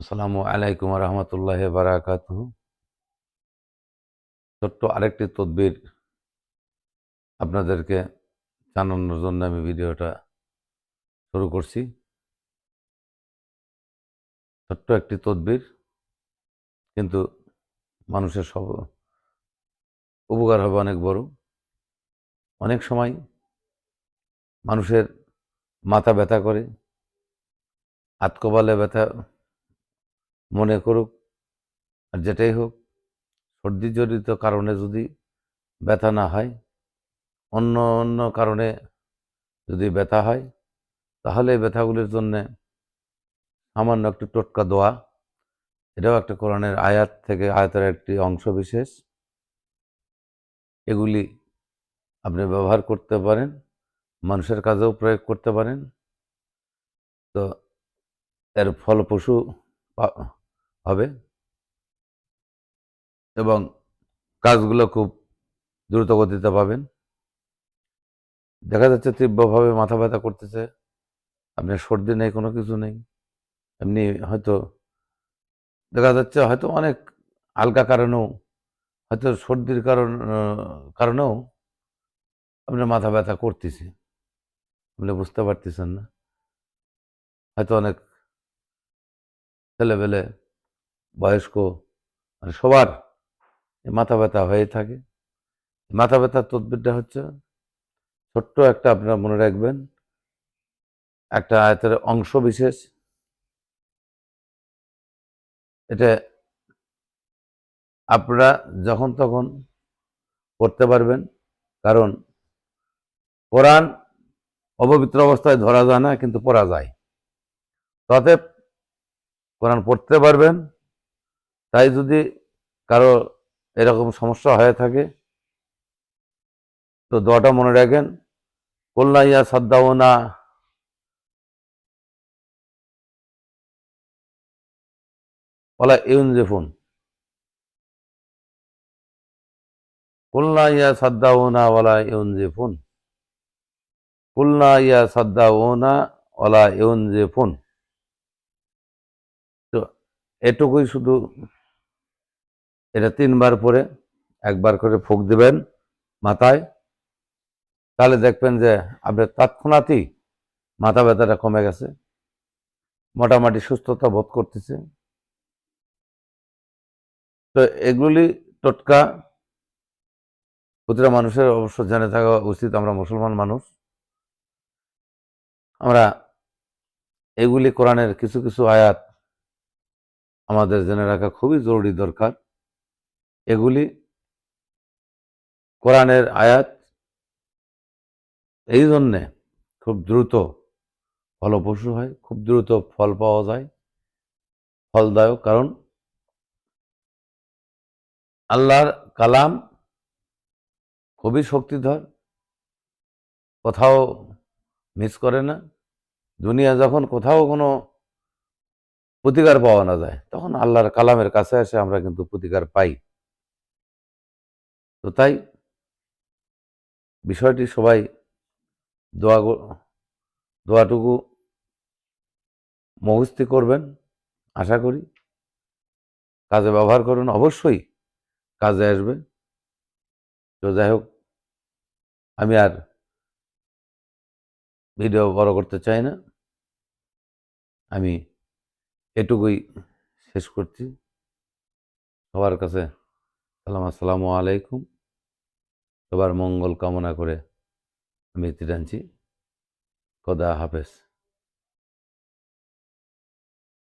আসসালামু আলাইকুম রহমতুল্লাহ বারাকাত ছোট্ট আরেকটি তদবির আপনাদেরকে জানানোর জন্য আমি ভিডিওটা শুরু করছি। ছোট্ট একটি তদবির, কিন্তু মানুষের সব উপকার হবে অনেক বড়। অনেক সময় মানুষের মাথা ব্যথা করে আতকবালে ব্যথা মনে করুক, আর যেটাই হোক সর্দি জড়িত কারণে যদি ব্যথা না হয়, অন্য অন্য কারণে যদি ব্যথা হয়, তাহলে এই ব্যথাগুলির জন্যে সামান্য একটু টোটকা দোয়া, এটাও একটা কোরআনের আয়াত থেকে, আয়াতের একটি অংশ বিশেষ। এগুলি আপনি ব্যবহার করতে পারেন, মানুষের কাজেও প্রয়োগ করতে পারেন। তো এর ফলপ্রসূ হবে। এবং কাজগুলো খুব দ্রুত গতিতে পাবেন। দেখা যাচ্ছে তীব্রভাবে মাথা ব্যথা করতেছে। আপনার সর্দি নেই, কোনো কিছু নেই। এমনি হয়তো দেখা যাচ্ছে হয়তো অনেক হালকা কারণেও, হয়তো সর্দির কারণ কারণেও আপনার মাথা ব্যথা করতেছে। আপনি বুঝতে পারতেছেন না। হয়তো অনেক ছেলেবেলে বয়স্ক মানে সবার মাথা ব্যথা হয়ে থাকে। মাথা ব্যথার তদবিরটা হচ্ছে, ছোট্ট একটা আপনারা মনে রাখবেন, একটা আয়তের অংশ বিশেষ। এটা আপনারা যখন তখন করতে পারবেন, কারণ কোরআন অপবিত্র অবস্থায় ধরা যায় না, কিন্তু পড়া যায়। তাতে কোরআন পড়তে পারবেন তাই যদি কারও এরকম সমস্যা হয়ে থাকে, তো দোয়াটা মনে রাখেন কল্লা ইয়া সাদ্দাও না ওলা ইউন জেফুন কুলনা ইয়া সাদ্দাও না ওলা ইউন জেফুন কুলনা ইয়া সাদ্দাও না ওলা ইউন জেফুন তো এটুকুই শুধু এটা তিনবার পরে একবার করে ফুক দিবেন মাথায়। তাহলে দেখবেন যে আপনার তৎক্ষণাৎই মাথা ব্যথাটা কমে গেছে। মোটামুটি সুস্থতা বোধ করতেছে। তো এগুলি টোটকা প্রতিটা মানুষের অবশ্য জেনে থাকা উচিত, আমরা মুসলমান মানুষ। আমরা এগুলি কোরআনের কিছু কিছু আয়াত আমাদের জেনে রাখা খুবই জরুরি দরকার। এগুলি কোরআনের আয়াত। এই জন্যে খুব দ্রুত ফলপ্রসূ হয়, খুব দ্রুত ফল পাওয়া যায়, ফলদায়ক। কারণ আল্লাহর কালাম খুবই শক্তিধর, কোথাও মিস করে না। দুনিয়া যখন কোথাও কোনো প্রতিকার পাওয়া না যায়, তখন আল্লাহর কালামের কাছে এসে আমরা কিন্তু প্রতিকার পাই। তো তাই বিষয়টি সবাই দোয়া দোয়াটুকু মুখস্থি করবেন, আশা করি। কাজে ব্যবহার করুন, অবশ্যই কাজে আসবে। তো যাই হোক, আমি আর ভিডিও বড় করতে চাই না। আমি এটুকুই শেষ করছি। সবার কাছে সালাম, আসসালামু আলাইকুম। সবার মঙ্গল কামনা করে আমি এটি টানছি খোদা হাফেজ।